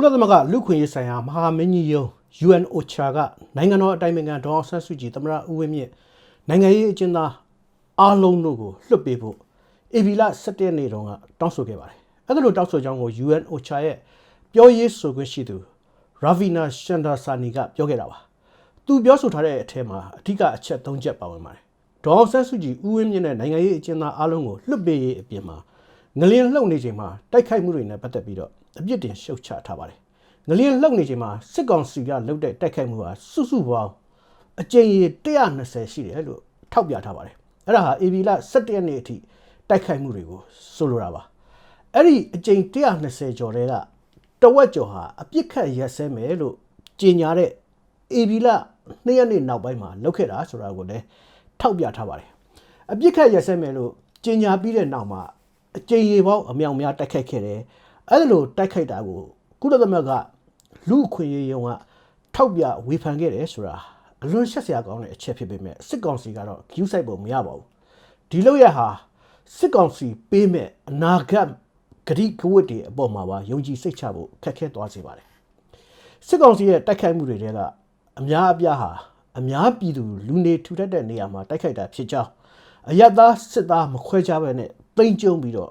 ကုလသမဂ္ဂလူခွင့်ရေးဆိုင်ရာမဟာမင်းကြီးယုံ UN OCHA ကနိုင်ငံတော်အတိုင်ပင်ခံဒေါအောင်ဆန်းစုကြည်သမ္မတဦးဝင်းမြင့်နိုင်ငံရေးအကျဉ်းသားအားလုံးတို့ကိုလွှတ်ပေးဖို့အေဗီလာ17ရက်နေ့တုန်းကတောင်းဆိုခဲ့ပါတယ်။အဲ့ဒါလိုတောင်းဆိုကြောင်းကို UN OCHA ရဲ့ပြောရေးဆိုခွင့်ရှိသူ Ravina Shamdasani ကပြောခဲ့တာပါ။သူပြောဆိုထားတဲ့အထက်မှာအဓိကအချက်၃ချက်ပါဝင်ပါတယ်။ဒေါအောင်ဆန်းစုကြည်ဦးဝင်းမြင့်နဲ့နိုင်ငံရေးအကျဉ်းသားအားလုံးကိုလွှတ်ပေးရေးအပြင်မှာငလျင်လှုပ်နေချိန်မှာတိုက်ခိုက်မှုတွေနဲ့ပတ်သက်ပြီးတော့ အပြစ်တင်ရှုတ်ချထားပါတယ်။ငလျင်လှုပ်နေချိန်မှာစစ်ကောင်စီကလုပ်တဲ့တိုက်ခိုက်မှုဟာစုစုပေါင်းအကြိမ်ရေ120ရှိတယ်လို့ထောက်ပြထားပါတယ်။အဲ့ဒါဟာ AB လ17ရက်နေ့အထိတိုက်ခိုက်မှုတွေကိုဆိုလိုတာပါ။အဲ့ဒီအကြိမ်120ကျော်တဲ့ကတဝက်ကျော်ဟာအပြစ်ခတ်ရက်စဲမယ်လို့ကြေညာတဲ့ AB လ2ရက်နေ့နောက်ပိုင်းမှာလုပ်ခဲ့တာဆိုတာကိုလည်းထောက်ပြထားပါတယ်။အပြစ်ခတ်ရက်စဲမယ်လို့ကြေညာပြီးတဲ့နောက်မှာအကြိမ်ရေပေါင်းအမြောက်များတိုက်ခိုက်ခဲ့တယ်။ အဲ့ဒါလိုတိုက်ခိုက်တာကိုကုလသမဂ္ဂလူအခွင့်အရေးရုံးကထောက်ပြဝေဖန်ခဲ့တယ်ဆိုတာအလွန်ရှက်စရာကောင်းတဲ့အချက်ဖြစ်ပေမဲ့စစ်ကောင်စီကတော့ view site ပုံမရပါဘူးဒီလို့ရဟာစစ်ကောင်စီပေးမဲ့အနာဂတ်ဂရိကဝတ်တွေအပေါ်မှာပါယုံကြည်စိတ်ချဖို့ခက်ခဲသွားစေပါတယ်စစ်ကောင်စီရဲ့တိုက်ခိုက်မှုတွေတဲကအများအပြားဟာအများပြည်သူလူနေထူထပ်တဲ့နေရာမှာတိုက်ခိုက်တာဖြစ်ကြောင်းအယက်သားစစ်သားမခွဲခြားဘဲနဲ့တိမ့်ကျုံပြီးတော့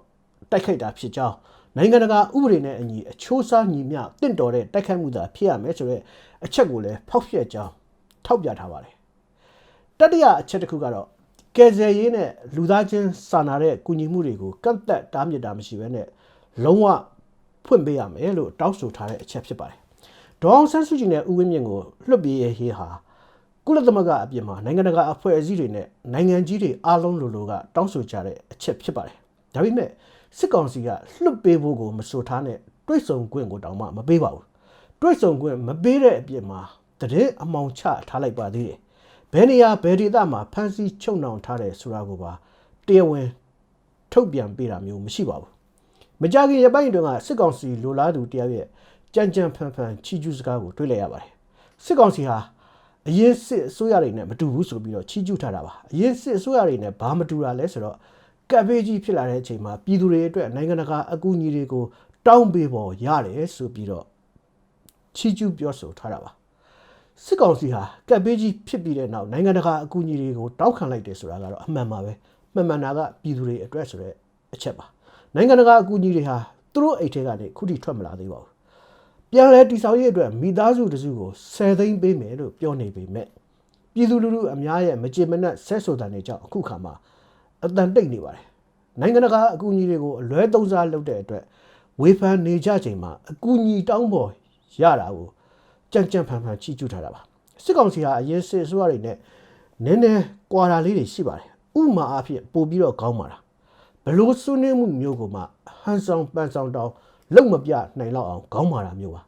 တိုက်ခိုက်တာဖြစ်ကြောင်း နိုင်ငံတကာဥပဒေနဲ့အညီအချိုးစားညီမျှတင့်တော်တဲ့တိုက်ခိုက်မှုသာဖြစ်ရမယ်ဆိုတော့အချက်ကိုလည်းဖောက်ဖျက်ကြောင်းထောက်ပြထားပါတယ်တတိယအချက်တစ်ခုကတော့ကယ်ဆယ်ရေးနဲ့လူသားချင်းစာနာတဲ့ကူညီမှုတွေကိုကန့်သက်တားမြစ်တာမရှိဘဲနဲ့လုံးဝဖွင့်ပေးရမယ်လို့တောင်းဆိုထားတဲ့အချက်ဖြစ်ပါတယ်ဒေါအောင်ဆန်းစုကြည်နဲ့ဦးဝင်းမြင့်ကိုလွှတ်ပေးရေးဟာကုလသမဂ္ဂအပြင်မှာနိုင်ငံတကာအဖွဲ့အစည်းတွေနဲ့နိုင်ငံကြီးတွေအားလုံးလိုလိုကတောင်းဆိုကြတဲ့အချက်ဖြစ်ပါတယ်ဒါပေမဲ့ စစ်ကောင်စီကလွတ်ပေးဖို့ကိုမဆိုထားနဲ့တွိတ်ဆုံခွင့်ကိုတောင်မှမပေးပါဘူးတွိတ်ဆုံခွင့်မပေးတဲ့အပြင်မှာတတဲ့အမောင်ချထားလိုက်ပါသေးတယ်ဘယ်နေရာဘယ်ဒေသမှာဖမ်းဆီးချုပ်နှောင်ထားတယ်ဆိုတာကိုပါတရားဝင်ထုတ်ပြန်ပေးတာမျိုးမရှိပါဘူးမကြခင်ရပိုင်းတွင်ကစစ်ကောင်စီလိုလားသူတယောက်ရဲ့ကြံကြံဖန်ဖန်ချီကျူးစကားကိုတွေ့လိုက်ရပါတယ်စစ်ကောင်စီဟာအရင်စစ်အစိုးရတွေနဲ့မတူဘူးဆိုပြီးတော့ချီးကျူးထားတာပါအရင်စစ်အစိုးရတွေနဲ့ဘာမတူတာလဲဆိုတော့ ကပ်ဘေးကြီးဖြစ်လာတဲ့အချိန်မှာပြည်သူတွေအတွက်နိုင်ငံတကာအကူအညီတွေကိုတောင်းပေးဖို့ရတယ်ဆိုပြီးတော့ချီးကျူးပြောဆိုထားတာပါစစ်ကောင်စီဟာကပ်ဘေးကြီးဖြစ်ပြီးတဲ့နောက်နိုင်ငံတကာအကူအညီတွေကိုတောင်းခံလိုက်တယ်ဆိုတာကတော့အမှန်ပါပဲမှန်မှန်တာကပြည်သူတွေအတွက်ဆိုတဲ့အချက်ပါနိုင်ငံတကာအကူအညီတွေဟာသူတို့အိတ်ထဲကနေခုထိထွက်မလာသေးပါဘူးပြန်လဲတိဆောက်ရေးအတွက်မိသားစုတစုကို10သိန်းပေးမယ်လို့ပြောနေပေမဲ့ပြည်သူလူထုအများရဲ့မကြေမနက်ဆက်ဆိုတဲ့နေကြောင့်အခုခါမှာ အတန်တိတ်နေပါတယ်နိုင်ငံတကာအကူအညီတွေကိုအလွဲသုံးစားလုပ်တဲ့အတွက်ဝေဖန်နေကြချိန်မှာအကူအညီတောင်းပေါ်ရတာကိုကြံ့ကြံ့ဖန်ဖန်ချီးကျူးထားတာပါစစ်ကောင်စီဟာအရင်စစ်အစိုးရတွေနဲ့နည်းနည်းကွာတာလေးတွေရှိပါတယ်ဥမာအဖြစ်ပို့ပြီးတော့ကောင်းပါလားဘလို့ဆွနေမှုမျိုးကိုမှဟန်ဆောင်ပန်ဆောင်တောင်းလုံမပြနိုင်တော့အောင်ခေါင်းမာတာမျိုးပါ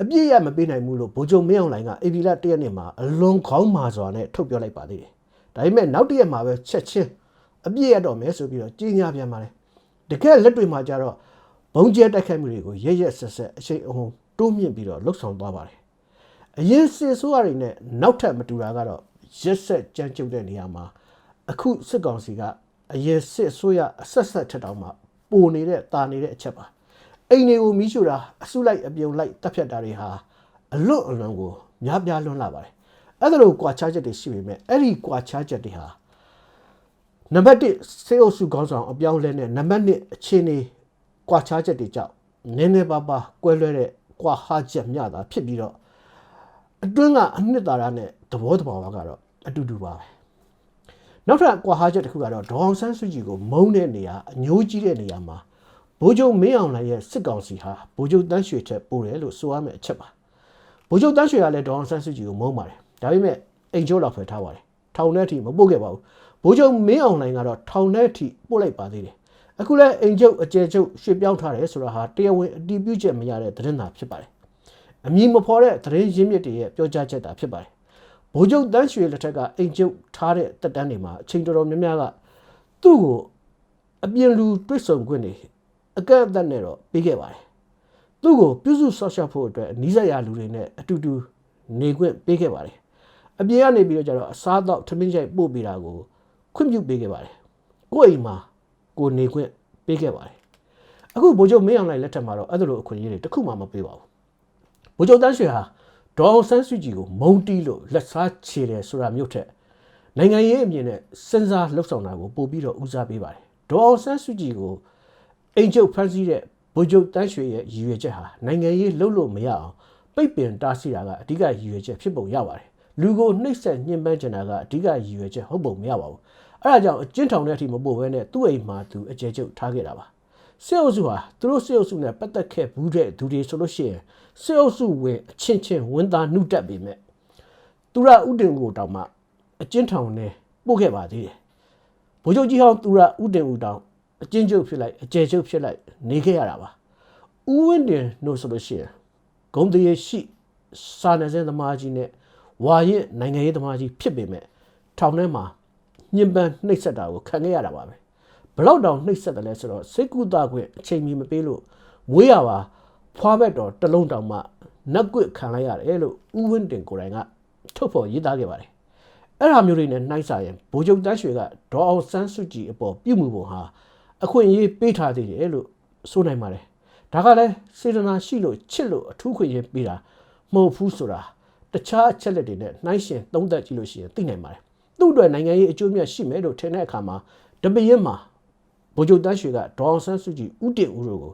အပြည့်ရမပေးနိုင်ဘူးလို့ဗိုလ်ချုပ်မင်းအောင်လှိုင်ကအေဗီလာတရက်နေ့မှာအလွန်ခေါင်းမာစွာနဲ့ထုတ်ပြောလိုက်ပါသေးတယ်ဒါပေမဲ့နောက်တရက်မှာပဲချက်ချင်း အပြည့်ရတော့မယ်ဆိုပြီးတော့ကြီးညာပြန်ပါတယ်တကယ်လက်တွေမှာကြတော့ဘုံကျဲတိုက်ခိုက်မှုတွေကိုရရက်ဆက်ဆက်အချိန်အဟုန်တိုးမြင့်ပြီးတော့လှုပ်ဆောင်သွားပါတယ်အရင်စစ်ဆိုးရတွေနဲ့နောက်ထပ်မတူတာကတော့ရက်ဆက်ကြမ်းကြုတ်တဲ့နေရာမှာအခုစစ်ကောင်စီကအရင်စစ်ဆိုးရအဆက်ဆက်ထက်တောင်မှပိုနေတဲ့တာနေတဲ့အချက်ပါအိမ်တွေကိုမီးရှို့တာအစုလိုက်အပြုံလိုက်တပ်ဖြတ်တာတွေဟာအလွတ်အလွန်ကိုများပြားလွန်းလာပါတယ်အဲ့ဒါလိုကွာခြားချက်တွေရှိပေမဲ့အဲ့ဒီကွာခြားချက်တွေဟာ နံပါတ်1စေအုပ်စုခေါင်းဆောင်အပြောင်းလဲနဲ့နံပါတ်2အခြေအနေကွာခြားချက်တွေကြောင့်နည်းနည်းပါးပါးကွဲလွဲတဲ့ကွာဟာချက်မျှတာဖြစ်ပြီးတော့အတွင်းကအနှစ်သာရနဲ့သဘောတဘာဝကတော့အတူတူပါပဲနောက်ထပ်ကွာဟာချက်တစ်ခုကတော့ဒေါအောင်ဆန်းစုကြည်ကိုမုန်းတဲ့နေရာအညိုးကြီးတဲ့နေရာမှာဗိုလ်ချုပ်မင်းအောင်လှိုင်ရဲ့စစ်ကောင်စီဟာဗိုလ်ချုပ်တန်းရွှေချက်ပို့တယ်လို့ဆိုရမယ့်အချက်ပါဗိုလ်ချုပ်တန်းရွှေကလည်းဒေါအောင်ဆန်းစုကြည်ကိုမုန်းပါတယ်ဒါပေမဲ့အိမ်ကျိုးလောက်ဖွယ်ထားပါတယ်ထောင်ထဲအထိမပို့ခဲ့ပါဘူး ဘိုးချုပ်မင်းအောင်လှိုင်ကတော့ထောင်ထဲအထိပို့လိုက်ပါသေးတယ်အခုလဲအိမ်ကျုပ်အကျယ်ကျုပ်ရွှေ့ပြောင်းထားတယ်ဆိုတာဟာတရားဝင်အတည်ပြုချက်မရတဲ့သတင်းသာဖြစ်ပါတယ်အမည်မဖော်တဲ့သတင်းရင်းမြစ်တွေရဲ့ပြောကြားချက်သာဖြစ်ပါတယ်ဘိုးချုပ်တန်းရွှေလက်ထက်ကအိမ်ကျုပ်ထားတဲ့တက်တန်းတွေမှာအချိန်တော်တော်များများကသူ့ကိုအပြင်လူတွစ်ဆုံခွင့်နေအကန့်အသတ်နဲ့တော့ပေးခဲ့ပါတယ်သူ့ကိုပြုစုဆော့ရှော့ဖို့အတွက်နီးစပ်ရာလူတွေနဲ့အတူတူနေခွင့်ပေးခဲ့ပါတယ်အပြင်ကနေပြီးတော့ကျတော့အစားတော့ထမင်းချိုက်ပို့ပေးတာကို ခွင့်ပြုပေးခဲ့ပါတယ်ကိုယ့်အိမ်မှာကိုနေခွင့်ပေးခဲ့ပါတယ်အခုဗိုလ်ချုပ်မင်းအောင်လှိုင်လက်ထက်မှာတော့အဲ့လိုအခွင့်အရေးတွေတခုမှမပေးပါဘူးဗိုလ်ချုပ်တန်းရွှေဟာဒေါအောင်ဆန်းစုကြည်ကိုမုံတီးလို့လက်စားချေတယ်ဆိုတာမျိုးထက်နိုင်ငံရေးအမြင်နဲ့စဉ်းစားလှုပ်ဆောင်တာကိုပို့ပြီးတော့ဦးစားပေးပါတယ်ဒေါအောင်ဆန်းစုကြည်ကိုအိမ်ချုပ်ဖမ်းဆီးတဲ့ဗိုလ်ချုပ်တန်းရွှေရဲ့ရည်ရွယ်ချက်ဟာနိုင်ငံရေးလှုပ်လို့မရအောင်ပိတ်ပင်တားဆီးတာကအဓိကရည်ရွယ်ချက်ဖြစ်ပုံရပါတယ်လူကိုနှိပ်စက်ညှဉ်းပန်းချင်တာကအဓိကရည်ရွယ်ချက်ဟုတ်ပုံမရပါဘူး အဲ့ဒါကြောင့်အကျဉ်းထောင်တဲ့အထိမပို့ဘဲနဲ့သူ့အိမ်မှာသူအကျယ်ချုပ်ထားခဲ့တာပါစစ်အုပ်စုဟာသူတို့စစ်အုပ်စုနဲ့ပတ်သက်ခဲ့ဘူးတဲ့သူတွေဆိုလို့ရှိရင်စစ်အုပ်စုဝင်အချင်းချင်းဝန်သားနှုတ်တက်ပေမဲ့သူရဥတင်ကိုတောင်မှအကျဉ်းထောင်နဲ့ပို့ခဲ့ပါသေးတယ်ဗိုလ်ချုပ်ကြီးဟောင်းသူရဥတင်ဦးတောင်အကျဉ်းချုပ်ဖြစ်လိုက်အကျယ်ချုပ်ဖြစ်လိုက်နေခဲ့ရတာပါဥဝင်းတင်တို့ဆိုလို့ရှိရင်ဂုံတရေရှိစာနယ်ဇင်းသမားကြီးနဲ့ဝါရင်နိုင်ငံရေးသမားကြီးဖြစ်ပေမဲ့ထောင်ထဲမှာ ညှဉ်းပန်းနှိပ်စက်တာကိုခံခဲ့ရတာပါပဲဘလောက်တောင်နှိပ်စက်တယ်လဲဆိုတော့စိတ်ကူတာခွင့်အချိန်မီမပေးလို့မွေးရပါဖွားဘက်တော်တစ်လုံးတောင်မှနက်ကွခံလိုက်ရတယ်လို့ဥဝင်းတင်ကိုယ်တိုင်ကထုတ်ဖော်ရေးသားခဲ့ပါတယ်အဲ့ဒါမျိုးတွေနဲ့နှိုင်းစာရင်ဗိုလ်ချုပ်တန်းရွှေကဒေါ်အောင်ဆန်းစုကြည်အပေါ်ပြုမှုပုံဟာအခွင့်အရေးပေးထားသေးတယ်လို့ဆိုနိုင်ပါတယ်ဒါကလည်းစေတနာရှိလို့ချစ်လို့အထူးခွင့်ရေးပေးတာမဟုတ်ဘူးဆိုတာတခြားအချက်လက်တွေနဲ့နှိုင်းရှင်သုံးသပ်ကြည့်လို့ရှိရင်သိနိုင်ပါတယ် သူ့အတွက်နိုင်ငံရေးအကျိုးမြတ်ရှိမယ်လို့ထင်တဲ့အခါမှာတပင်းမှာဗိုလ်ချုပ်တန်းရွှေကဒေါအောင်ဆန်းစုကြည်ဥတည်ဦးတို့ကို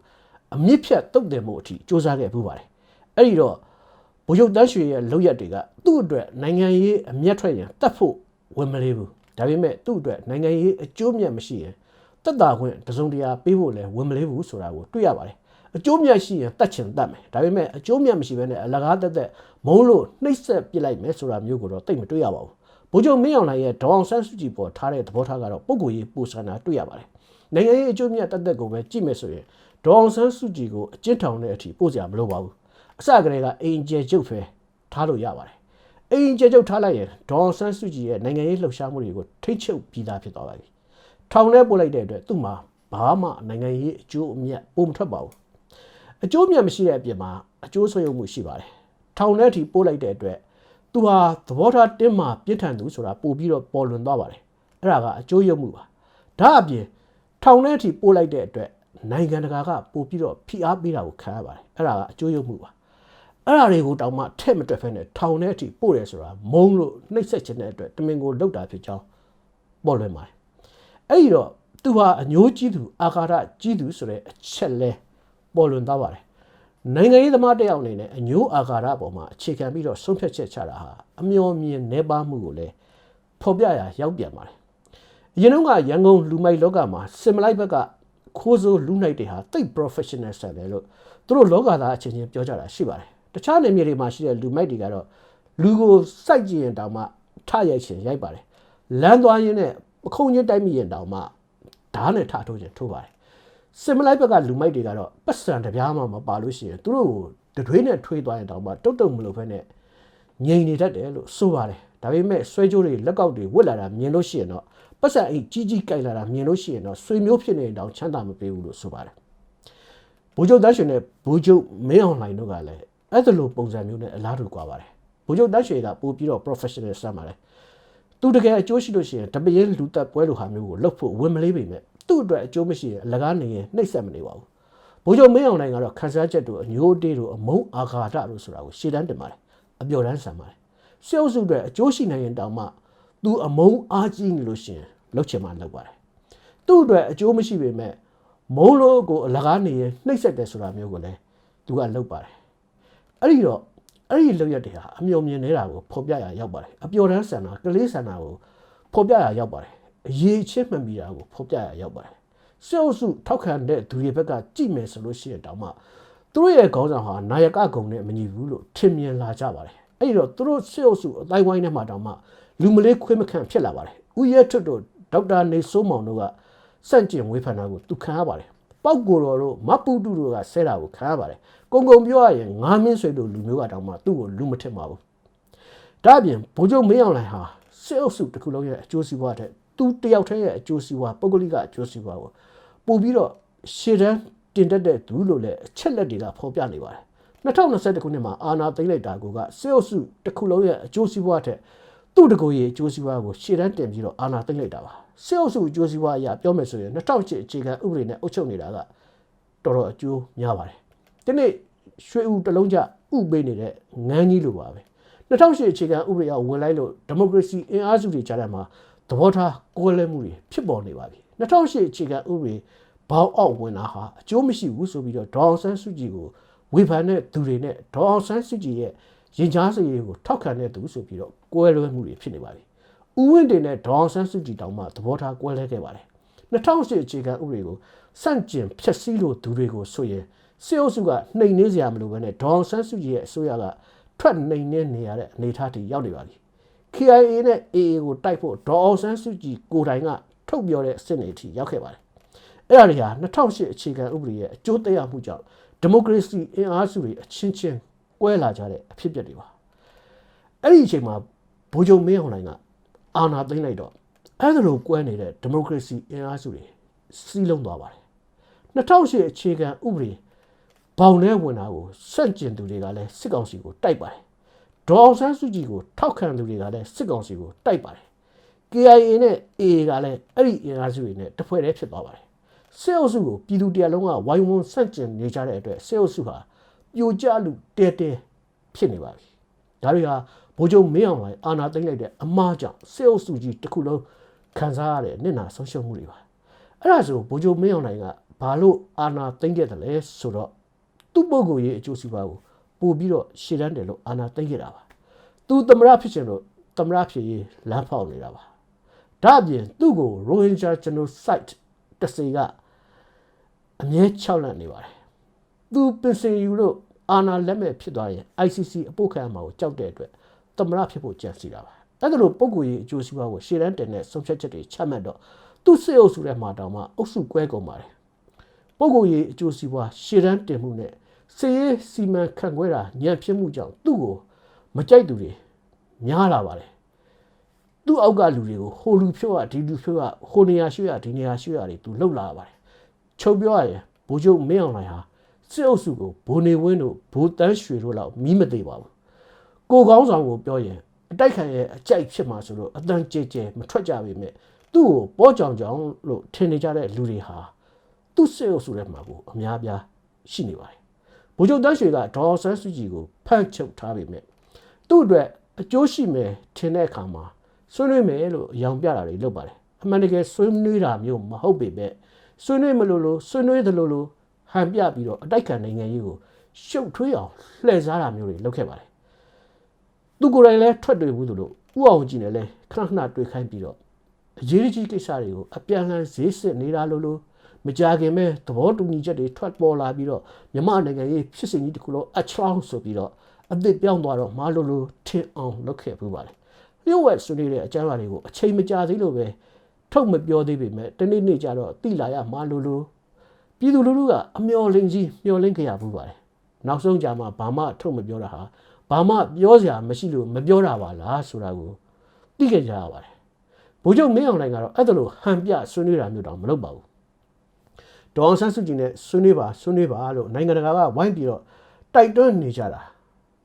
အမြင့်ဖြတ်တုတ်တယ်မှုအထိစ조사ခဲ့ပူပါတယ်အဲ့ဒီတော့ဗိုလ်ချုပ်တန်းရွှေရဲ့လောက်ရက်တွေကသူ့အတွက်နိုင်ငံရေးအမျက်ထွက်ရင်တတ်ဖို့ဝင်မလေးဘူးဒါပေမဲ့သူ့အတွက်နိုင်ငံရေးအကျိုးမြတ်မရှိရင်တက်တာခွင့်တစုံတရာပေးဖို့လည်းဝင်မလေးဘူးဆိုတာကိုတွေ့ရပါတယ်အကျိုးမြတ်ရှိရင်တတ်ချင်တတ်မယ်ဒါပေမဲ့အကျိုးမြတ်မရှိဘဲနဲ့အလကားတက်တက်မုန်းလို့နှိပ်စက်ပစ်လိုက်မယ်ဆိုတာမျိုးကိုတော့တိတ်မတွေ့ရပါဘူး ဗိုလ်ချုပ်မင်းအောင်လှိုင်ရဲ့ဒေါအောင်ဆန်းစုကြည်ပေါ်ထားတဲ့သဘောထားကတော့ပုံကိုယ်ရေးပူဆန္ဒတွေ့ရပါတယ်နိုင်ငံရေးအကျိုးမြတ်တက်တက်ကိုပဲကြည့်မယ်ဆိုရင်ဒေါအောင်ဆန်းစုကြည်ကိုအကျဉ်းထောင်တဲ့အထိပို့စရာမလိုပါဘူးအစကတည်းကအိမ်ကျဲကျုပ်ပဲထားလို့ရပါတယ်အိမ်ကျဲကျုပ်ထားလိုက်ရင်ဒေါအောင်ဆန်းစုကြည်ရဲ့နိုင်ငံရေးလှုပ်ရှားမှုတွေကိုထိတ်ချုပ်ပြီးသားဖြစ်သွားပါပြီထောင်ထဲပို့လိုက်တဲ့အတွက်သူ့မှာဘာမှနိုင်ငံရေးအကျိုးအမြတ်ပုံမထွက်ပါဘူးအကျိုးမြတ်မရှိတဲ့အပြင်မှာအကျိုးဆွေးမှုရှိပါတယ်ထောင်ထဲအထိပို့လိုက်တဲ့အတွက် သူဟာသဘောထားတင်းမာပြစ်ထန်သူဆိုတာပို့ပြီးတော့ပေါ်လွင်သွားပါတယ်အဲ့ဒါကအကျိုးရုပ်မှုပါဒါအပြင်ထောင်ထဲအထိပို့လိုက်တဲ့အတွက်နိုင်ငံတကာကပို့ပြီးတော့ဖိအားပေးတာကိုခံရပါတယ်အဲ့ဒါကအကျိုးရုပ်မှုပါအဲ့ဒါတွေကိုတောင်မှထည့်မတွက်ဖဲနဲ့ထောင်ထဲအထိပို့တယ်ဆိုတာမုံလို့နှိပ်စက်ခြင်းတဲ့အတွက်တမင်ကိုလောက်တာဖြစ်ကြောင်းပေါ်လွင်ပါတယ်အဲ့ဒီတော့သူဟာအညိုးကြီးသူအာဃာတကြီးသူဆိုတဲ့အချက်လဲပေါ်လွင်သွားပါတယ် နိုင်ငံရေးသမားတယောက်အနေနဲ့အညိုးအာဃာတပေါ်မှာအခြေခံပြီးတော့ဆုံးဖြတ်ချက်ချတာဟာအမျော်မြင်နေပါမှုကိုလည်းဖော်ပြရာရောက်ပြန်ပါတယ်အရင်တော့ကရန်ကုန်လူမိုက်လောကမှာစင်မလိုက်ဘက်ကခိုးစိုးလူနိုင်တွေဟာတိတ် professional ဆန်တယ်လို့သူတို့လောကသားအချင်းချင်းပြောကြတာရှိပါတယ်တခြားနေမြေတွေမှာရှိတဲ့လူမိုက်တွေကတော့လူကိုစိုက်ကြည့်ရင်တောင်မှထရိုက်ရှင်ရိုက်ပါတယ်လမ်းသွားရင်းနဲ့ပခုံးချင်းတိုက်မိရင်တောင်မှဓာတ်နဲ့ထထိုးခြင်းထိုးပါတယ် စင်မလိုက်ဘက်ကလူမိုက်တွေကတော့ပတ်စံတပြားမှမပါလို့ရှိရင်သူတို့ကိုတတွေးနဲ့ထွေးသွားရင်တောင်မှတုတ်တုတ်မလို့ဖက်နဲ့ငြိမ်နေတတ်တယ်လို့ဆိုပါတယ်ဒါပေမဲ့ဆွဲကြိုးတွေလက်ကောက်တွေဝစ်လာတာမြင်လို့ရှိရင်တော့ပတ်စံအိတ်ကြီးကြီးကြိုက်လာတာမြင်လို့ရှိရင်တော့ဆွေမျိုးဖြစ်နေတောင်ချမ်းသာမပေးဘူးလို့ဆိုပါတယ်ဘိုးချုပ်တန်းရွှေနဲ့ဘိုးချုပ်မင်းအောင်လှိုင်တို့ကလည်းအဲ့ဒါလိုပုံစံမျိုးနဲ့အလားတူကွာပါတယ်ဘိုးချုပ်တန်းရွှေကပို့ပြီးတော့ professional စမ်းပါတယ်သူတကယ်အကျိုးရှိလို့ရှိရင်တပင်းလူသက်ပွဲလိုဟာမျိုးကိုလုပ်ဖို့ဝင်မလေးပေမဲ့ သူ့အတွက်အကျိုးမရှိရင်အလကားနေရင်နှိပ်စက်မနေပါဘူးဘိုးချုပ်မင်းအောင်လှိုင်ကတော့ခန်းစားချက်တို့အညိုးတေးတို့အမုန်းအာဃာတတို့ဆိုတာကိုရှေ့တန်းတင်ပါတယ်အပြော်တန်းဆန်ပါတယ်စစ်အုပ်စုအတွက်အကျိုးရှိနိုင်ရင်တောင်မှသူအမုန်းအားကြီးနေလို့ရှိရင်လှုပ်ချင်မှလှုပ်ပါတယ်သူ့အတွက်အကျိုးမရှိပေမဲ့မုံလို့ကိုအလကားနေရင်နှိပ်စက်တယ်ဆိုတာမျိုးကိုလည်းသူကလှုပ်ပါတယ်အဲ့ဒီတော့အဲ့ဒီလှုပ်ရက်တွေဟာအမျော်မြင်နေတာကိုဖော်ပြရရောက်ပါတယ်အပျော်တမ်းဆန္ဒကလေးဆန္ဒကိုဖော်ပြရရောက်ပါတယ် အရေးချင်းမှန်ပြီးတာကိုဖော်ပြရရောက်ပါတယ်စေအုပ်စုထောက်ခံတဲ့သူတွေဘက်ကကြည့်မယ်ဆိုလို့ရှိရင်တောင်မှသူတို့ရဲ့ခေါင်းဆောင်ဟာနာယကဂုံနဲ့မညီဘူးလို့ထင်မြင်လာကြပါတယ်အဲ့ဒီတော့သူတို့စေအုပ်စုအတိုင်းဝိုင်းထဲမှာတောင်မှလူမလေးခွေးမခန့်ဖြစ်လာပါတယ်ဥရဲထွတ်တို့ဒေါက်တာနေစိုးမောင်တို့ကစန့်ကျင်ဝေဖန်တာကိုသူခံရပါတယ်ပောက်ကိုတော်တို့မပူတူတို့ကဆဲတာကိုခံရပါတယ်ကုံကုံပြောရရင်ငါမင်းဆွေတို့လူမျိုးကတောင်မှသူ့ကိုလူမထင်ပါဘူးဒါအပြင်ဗိုလ်ချုပ်မင်းအောင်လှိုင်ဟာစစ်အုပ်စုတစ်ခုလုံးရဲ့အကျိုးစီးပွားတဲ့ သူတယောက်တည်းရဲ့အကျိုးစီးပွားပုဂ္ဂလိကအကျိုးစီးပွားကိုပို့ပြီးတော့ရှေ့တန်းတင်တက်တဲ့သူလို့လည်းအချက်လက်တွေကဖော်ပြနေပါတယ်2021ခုနှစ်မှာအာဏာသိမ်းလိုက်တာကစစ်အုပ်စုတစ်ခုလုံးရဲ့အကျိုးစီးပွားတဲ့သူ့တကူရဲ့အကျိုးစီးပွားကိုရှေ့တန်းတင်ပြီးတော့အာဏာသိမ်းလိုက်တာပါစစ်အုပ်စုအကျိုးစီးပွားအရာပြောမယ်ဆိုရင်2008အခြေခံဥပဒေနဲ့အုပ်ချုပ်နေတာကတော်တော်အကျိုးများပါတယ်ဒီနေ့ရွှေဦးတလုံးကြဥပေးနေတဲ့ငန်းကြီးလိုပါပဲ2008အခြေခံဥပဒေအရဝင်လိုက်လို့ဒီမိုကရေစီအင်အားစုတွေကြားထဲမှာ သဘောထားကွဲလွဲမှုတွေဖြစ်ပေါ်နေပါပြီ2008အခြေခံဥပဒေဘောင်အောက်ဝင်တာဟာအကျိုးမရှိဘူးဆိုပြီးတော့ဒေါအောင်ဆန်းစုကြည်ကိုဝေဖန်တဲ့သူတွေနဲ့ဒေါအောင်ဆန်းစုကြည်ရဲ့ရင်ကြားစရေးကိုထောက်ခံတဲ့သူဆိုပြီးတော့ကွဲလွဲမှုတွေဖြစ်နေပါပြီဥဝင်းတင်နဲ့ဒေါအောင်ဆန်းစုကြည်တောင်မှသဘောထားကွဲလွဲခဲ့ပါတယ်2008အခြေခံဥပဒေကိုစန့်ကျင်ဖျက်ဆီးလို့သူတွေကိုဆိုရင်စစ်အုပ်စုကနှိမ်နှင်းစရာမလိုဘဲနဲ့ဒေါအောင်ဆန်းစုကြည်ရဲ့အစိုးရကထွက်နှိမ်နှင်းနေရတဲ့အနေအထားထိရောက်နေပါပြီ KIA နဲ့ AA ကိုတိုက်ဖို့ဒေါ်အောင်ဆန်းစုကြည်ကိုယ်တိုင်ကထုတ်ပြောတဲ့အဆင့်တွေအထိရောက်ခဲ့ပါတယ်အဲ့ဒါတွေဟာ2008အခြေခံဥပဒေရဲ့အကျိုးသက်ရောက်မှုကြောင့်ဒီမိုကရေစီအင်အားစုတွေအချင်းချင်းကွဲလာကြတဲ့အဖြစ်အပျက်တွေပါအဲ့ဒီအချိန်မှာဗိုလ်ချုပ်မင်းအောင်လှိုင်ကအာဏာသိမ်းလိုက်တော့အဲ့ဒါလိုကွဲနေတဲ့ဒီမိုကရေစီအင်အားစုတွေစီးလုံးသွားပါတယ်2008အခြေခံဥပဒေဘောင်ထဲဝင်တာကိုစန့်ကျင်သူတွေကလည်းစစ်ကောင်စီကိုတိုက်ပါတယ် ဒေါအောင်ဆန်းစုကြည်ကိုထောက်ခံသူတွေကလည်းစစ်ကောင်စီကိုတိုက်ပါတယ် KIA နဲ့ AA ကလည်းအဲ့ဒီအင်အားစုတွေနဲ့တဖွဲ့တည်းဖြစ်သွားပါတယ်စစ်အုပ်စုကိုပြည်သူတရားလုံးကဝိုင်းဝန်းဆန့်ကျင်နေကြတဲ့အတွက်စစ်အုပ်စုဟာပြိုကျလူတဲတဲဖြစ်နေပါပြီဒါတွေဟာဗိုလ်ချုပ်မင်းအောင်လှိုင်အာဏာသိမ်းလိုက်တဲ့အမှားကြောင့်စစ်အုပ်စုကြီးတစ်ခုလုံးခံစားရတဲ့နစ်နာဆုံးရှုံးမှုတွေပါအဲ့ဒါဆိုဗိုလ်ချုပ်မင်းအောင်လှိုင်ကဘာလို့အာဏာသိမ်းခဲ့တယ်လဲဆိုတော့သူ့ပုဂ္ဂိုလ်ရေးအကျိုးစီးပွားကို ပို့ပြီးတော့ရှေ့တန်းတယ်လို့အာဏာသိမ်းခဲ့တာပါသူသမရဖြစ်ချင်လို့သမရဖြစ်ရေးလမ်းဖောက်နေတာပါဒါအပြင်သူ့ကို Rohingya Genocide တစေကအမြဲခြောက်လန့်နေပါတယ်သူပင်စင်ယူလို့အာဏာလက်မဲ့ဖြစ်သွားရင် ICC အပုတ်ခံမှာကိုကြောက်တဲ့အတွက်သမရဖြစ်ဖို့ကြံစီတာပါအဲ့ဒါလို့ပုံကိုယ်ရေးအကျိုးစီးပွားကိုရှေ့တန်းတင်တဲ့ဆုံးဖြတ်ချက်တွေချမှတ်တော့သူ့စေအုပ်စုထဲမှာတောင်မှအုပ်စုကွဲကုန်ပါတယ်ပုံကိုယ်ရေးအကျိုးစီးပွားရှေ့တန်းတင်မှုနဲ့ စေရေးစီမံခန့်ခွဲတာညံ့ဖြစ်မှုကြောင့်သူ့ကိုမကြိုက်သူတွေများလာပါတယ်သူ့အောက်ကလူတွေကိုဟိုလူဖြိုးရဒီလူဖြိုးရဟိုနေရာရွှေ့ရဒီနေရာရွှေ့ရတွေသူလှုပ်လာပါတယ်ချုပ်ပြောရရင်ဘိုးချုပ်မင်းအောင်လှိုင်ဟာစစ်အုပ်စုကိုဘိုးနေဝင်းတို့ဘိုးတန်းရွှေတို့လောက်မီးမသေးပါဘူးကိုကောင်းဆောင်ကိုပြောရင်အတိုက်ခံရဲ့အကြိုက်ဖြစ်မှာဆိုလို့အတန်ကြဲကြဲမထွက်ကြပေမဲ့သူ့ကိုပေါ်ကြောင်ကြောင်လို့ထင်နေကြတဲ့လူတွေဟာသူ့စစ်အုပ်စုထဲမှာကိုအများပြားရှိနေပါတယ် ဗိုလ်ချုပ်တန်းရွှေကဒေါ်ဆန်းစုကြည်ကိုဖန့်ချုပ်ထားပေမဲ့သူ့အတွက်အကျိုးရှိမယ်ထင်တဲ့အခါမှာဆွေးနွေးမယ်လို့အယောင်ပြတာတွေလုပ်ပါတယ်အမှန်တကယ်ဆွေးနွေးတာမျိုးမဟုတ်ပေမဲ့ဆွေးနွေးမလို့လို့ဆွေးနွေးသလိုလိုဟန်ပြပြီးတော့အတိုက်ခံနိုင်ငံရေးကိုရှုပ်ထွေးအောင်လှည့်စားတာမျိုးတွေလုပ်ခဲ့ပါတယ်သူကိုယ်တိုင်လည်းထွက်တွေ့ဘူးသူလို့ဥအောင်ကြည့်နေလဲခဏခဏတွေ့ခိုင်းပြီးတော့အရေးကြီးကိစ္စတွေကိုအပြန်အလှန်ဈေးစစ်နေတာလို့လို့ မကြခင်မဲ့သဘောတူညီချက်တွေထွက်ပေါ်လာပြီးတော့မြမနိုင်ငံရေးဖြစ်စဉ်ကြီးတစ်ခုလုံးအချောင်းဆိုပြီးတော့အသစ်ပြောင်းသွားတော့မာလိုလိုထင်အောင်လုပ်ခဲ့ပူပါတယ်လျှို့ဝှက်ဆွေးနွေးတဲ့အကြမ်းအရာတွေကိုအချိန်မကြာသေးလို့ပဲထုတ်မပြောသေးပေမဲ့တနေ့နေ့ကျတော့တိလာရမာလိုလိုပြည်သူလူထုကအမျော်လင့်ကြီးမျော်လင့်ကြရပူပါတယ်နောက်ဆုံးကြမှာဘာမှထုတ်မပြောတာဟာဘာမှပြောစရာမရှိလို့မပြောတာပါလားဆိုတာကိုသိကြကြရပါတယ်ဘိုးချုပ်မင်းအောင်လှိုင်ကတော့အဲ့ဒါလိုဟန်ပြဆွေးနွေးတာမျိုးတောင်မလုပ်ပါဘူး ဒေါအောင်ဆန်းစုကြည်နဲ့ဆွေးနွေးပါဆွေးနွေးပါလို့နိုင်ငံတကာကဝိုင်းပြီးတော့တိုက်တွန်းနေကြတာ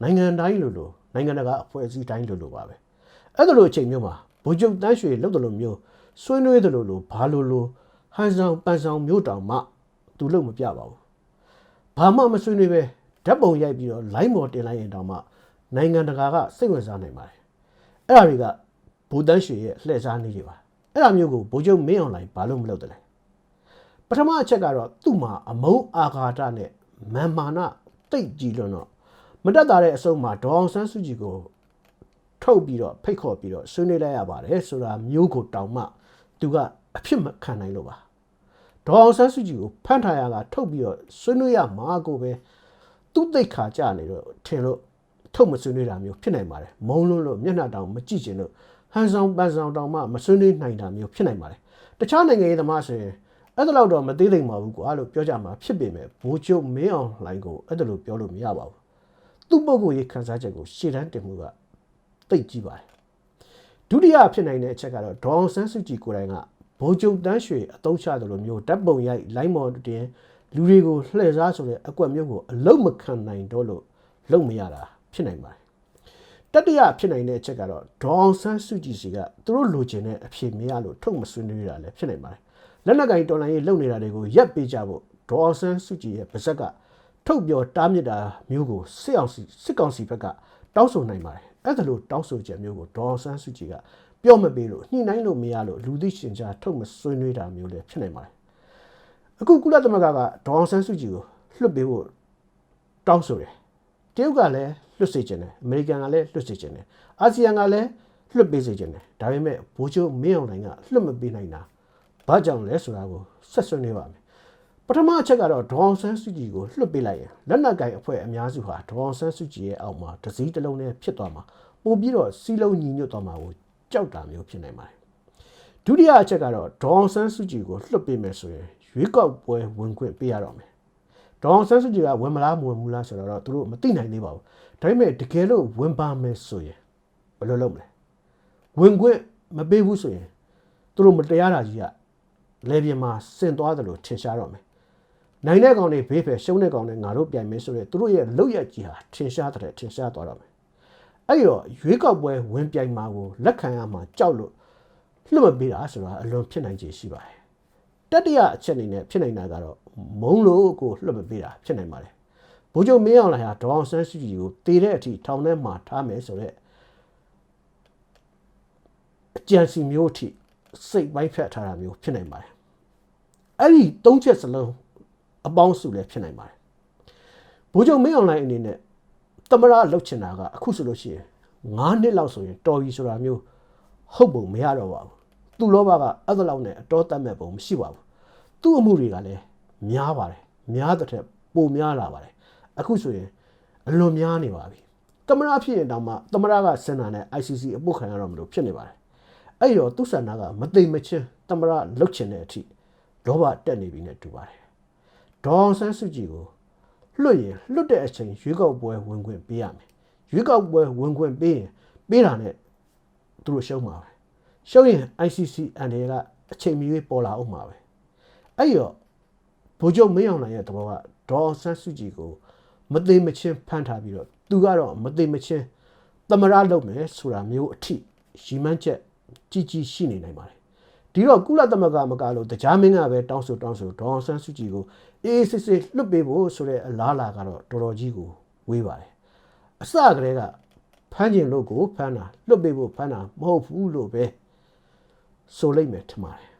နိုင်ငံတိုင်းလိုလိုနိုင်ငံတကာအဖွဲ့အစည်းတိုင်းလိုလိုပါပဲအဲ့ဒါလိုအချိန်မျိုးမှာဗိုလ်ချုပ်တန်းရွှေလုပ်တယ်လို့မျိုးဆွေးနွေးတယ်လို့လို့ဘာလို့လို့ဟန်ဆောင်ပန်ဆောင်မျိုးတောင်မှသူလုပ်မပြပါဘူးဘာမှမဆွေးနွေးပဲဓာတ်ပုံရိုက်ပြီးတော့ line ပေါ်တင်လိုက်ရင်တောင်မှနိုင်ငံတကာကစိတ်ဝင်စားနိုင်ပါတယ်အဲ့ဒါတွေကဗိုလ်တန်းရွှေရဲ့လှည့်စားနေတွေပါအဲ့ဒါမျိုးကိုဗိုလ်ချုပ်မင်းအောင်လှိုင်ဘာလို့မလုပ်တယ်လဲ ပထမအချက်ကတော့သူ့မှာအမုန်းအာဃာတနဲ့မာမာနတိတ်ကြည်လွန်းတော့မတက်တာတဲ့အစုံမှာဒေါအောင်ဆန်းစုကြည်ကိုထုတ်ပြီးတော့ဖိတ်ခေါ်ပြီးတော့ဆွေးနွေးလိုက်ရပါတယ်ဆိုတာမျိုးကိုတောင်မှသူကအဖြစ်မခံနိုင်လို့ပါဒေါအောင်ဆန်းစုကြည်ကိုဖမ်းထားရကထုတ်ပြီးတော့ဆွေးနွေးရမှာကိုပဲသူ့သိခါကြနေတော့ထင်လို့ထုတ်မဆွေးနွေးတာမျိုးဖြစ်နိုင်ပါတယ်မုံလို့လို့မျက်နှာတောင်မကြည့်ချင်လို့ဟန်ဆောင်ပန်ဆောင်တောင်မှမဆွေးနွေးနိုင်တာမျိုးဖြစ်နိုင်ပါတယ်တခြားနိုင်ငံရေးသမားဆိုရင် အဲ့ဒါတော့မသေးသိမ့်ပါဘူးကွာလို့ပြောကြမှာဖြစ်ပေမဲ့ဘိုးချုပ်မင်းအောင်လှိုင်ကိုအဲ့ဒါလို့ပြောလို့မရပါဘူးသူ့ပုဂ္ဂိုလ်ရေးခန်းစားချက်ကိုရှေ့တန်းတင်မှုကတိတ်ကြည့်ပါတယ်ဒုတိယဖြစ်နိုင်တဲ့အချက်ကတော့ဒေါအောင်ဆန်းစုကြည်ကိုယ်တိုင်ကဘိုးချုပ်တန်းရွှေအတုံးချတယ်လို့မျိုးဓာတ်ပုံရိုက်လိုင်းမော်တင်လူတွေကိုလှည့်စားဆိုတဲ့အကွက်မျိုးကိုအလုံးမခံနိုင်တော့လို့လုံမရတာဖြစ်နိုင်ပါတယ်တတိယဖြစ်နိုင်တဲ့အချက်ကတော့ဒေါအောင်ဆန်းစုကြည်စီကသူတို့လိုချင်တဲ့အဖြေမရလို့ထုတ်မဆွေးနွေးတာလည်းဖြစ်နိုင်ပါတယ် လက်နက်ကင်တော်လိုင်းရေးလုပ်နေတာတွေကိုရပ်ပေးကြဖို့ဒေါအောင်ဆန်းစုကြည်ရဲ့ပါဇက်ကထုတ်ပြောတားမြစ်တာမျိုးကိုစစ်အောင်စီစစ်ကောင်စီဘက်ကတောင်းဆိုနိုင်ပါတယ်အဲ့ဒါလို့တောင်းဆိုချက်မျိုးကိုဒေါ်အောင်ဆန်းစုကြည်ကပြောမပေးလို့ညှိနှိုင်းလို့မရလို့လူသိရှင်ကြားထုတ်မဆွေးနွေးတာမျိုးလည်းဖြစ်နိုင်ပါတယ်အခုကုလသမဂ္ဂကဒေါ်အောင်ဆန်းစုကြည်ကိုလွှတ်ပေးဖို့တောင်းဆိုတယ်တရုတ်ကလည်းလွှတ်စေချင်တယ်အမေရိကန်ကလည်းလွှတ်စေချင်တယ်အာဆီယံကလည်းလွှတ်ပေးစေချင်တယ်ဒါပေမဲ့ဘိုးချုပ်မင်းအောင်လှိုင်ကလွှတ်မပေးနိုင်တာ ဘာကြောင့်လဲဆိုတာကိုဆက်ဆွေးနွေးပါမယ်ပထမအချက်ကတော့ဒေါအောင်ဆန်းစုကြည်ကိုလွှတ်ပေးလိုက်ရင်လက်နက်ကိုင်အဖွဲ့အများစုဟာဒေါအောင်ဆန်းစုကြည်ရဲ့အောက်မှာတစည်းတစ်လုံးနဲ့ဖြစ်သွားမှာပို့ပြီးတော့စီးလုံးညီညွတ်သွားမှာကိုကြောက်တာမျိုးဖြစ်နိုင်ပါတယ်ဒုတိယအချက်ကတော့ဒေါအောင်ဆန်းစုကြည်ကိုလွှတ်ပေးမယ်ဆိုရင်ရွေးကောက်ပွဲဝင်ခွင့်ပေးရတော့မယ်ဒေါအောင်ဆန်းစုကြည်ကဝင်မလားမဝင်ဘူးလားဆိုတော့သူတို့မသိနိုင်သေးပါဘူးဒါပေမဲ့တကယ်လို့ဝင်ပါမယ်ဆိုရင်ဘယ်လိုလုပ်မလဲဝင်ခွင့်မပေးဘူးဆိုရင်သူတို့မတရားတာကြီးက လေပြင်းမှာဆင်သွားတယ်လို့ထင်ရှားတော့မယ်နိုင်တဲ့ကောင်တွေဘေးဖယ်ရှုံးတဲ့ကောင်တွေငါတို့ပြိုင်မယ်ဆိုတော့သူတို့ရဲ့လောက်ရကြီးဟာထင်ရှားတဲ့ထင်ရှားသွားတော့မယ်အဲ့တော့ရွေးကောက်ပွဲဝင်ပြိုင်မှာကိုလက်ခံရမှာကြောက်လို့လွှတ်မပေးတာဆိုတာအလွန်ဖြစ်နိုင်ခြေရှိပါတယ်တတိယအချက်အနေနဲ့ဖြစ်နိုင်တာကတော့မုံလို့ကိုလွှတ်မပေးတာဖြစ်နိုင်ပါတယ်ဘိုးချုပ်မင်းအောင်လှိုင်ဟာဒေါအောင်ဆန်းစုကြည်ကိုတည်တဲ့အထိထောင်ထဲမှာထားမယ်ဆိုတော့အကြံစီမျိုးအထိ စိတ်ပိုင်းဖြတ်ထားတာမျိုးဖြစ်နိုင်ပါတယ်အဲ့ဒီသုံးချက်စလုံးအပေါင်းစုလည်းဖြစ်နိုင်ပါတယ်။ဘိုးချုပ်မင်းအွန်လိုင်းအနေနဲ့တမရလောက်ချင်တာကအခုဆိုလို့ရှိရင်9နှစ်လောက်ဆိုရင်တော်ပြီဆိုတာမျိုးဟုတ်ပုံမရတော့ပါဘူး။သူ့လောဘကအဲ့ဒါလောက်နဲ့အတော်တတ်မဲ့ပုံမရှိပါဘူး။သူ့အမှုတွေကလည်းများပါတယ်။များတဲ့ထက်ပိုများလာပါတယ်။အခုဆိုရင်အလွန်များနေပါပြီ။တမရဖြစ်ရင်တောင်မှတမရကစင်တာနဲ့ ICC အပုတ်ခံရတော့မလို့ဖြစ်နေပါတယ်။ အဲ့တော့သူ့ဆန္ဒကမသိမချင်းတမရလုတ်ချင်တဲ့အထိလောဘတက်နေပြီနဲ့တူပါတယ်။ဒေါအောင်ဆန်းစုကြည်ကိုလွတ်ရင်လွတ်တဲ့အချိန်ရွေးကောက်ပွဲဝင်ခွင့်ပေးရမယ်ရွေးကောက်ပွဲဝင်ခွင့်ပေးရင်ပေးတာနဲ့သူတို့ရှုံးမှာပဲရှုံးရင် ICC အန်တယ်ကအချိန်မီပေါ်လာအောင်မှာပဲအဲ့ရောဗိုလ်ချုပ်မင်းအောင်လှိုင်ရဲ့သဘောကဒေါအောင်ဆန်းစုကြည်ကိုမသိမချင်းဖမ်းထားပြီးတော့သူကတော့မသိမချင်းသမရလုပ်မယ်ဆိုတာမျိုးအထိရီမန်းချက် ကြီးကြီးရှိနေနိုင်ပါတယ်ဒီတော့ကုလသမဂ္ဂမကလို့တရားမင်းကပဲတောင်းဆိုတောင်းဆိုဒေါအောင်ဆန်းစုကြည်ကိုအေးအေးစစ်စစ်လွတ်ပေးဖို့ဆိုတဲ့အလားအလာကတော့တော်တော်ကြီးကိုဝေးပါတယ်အစကတည်းကဖမ်းကျင်လို့ကိုဖမ်းတာလွတ်ပေးဖို့ဖမ်းတာမဟုတ်ဘူးလို့ပဲဆိုလိုက်မယ်ထင်ပါတယ်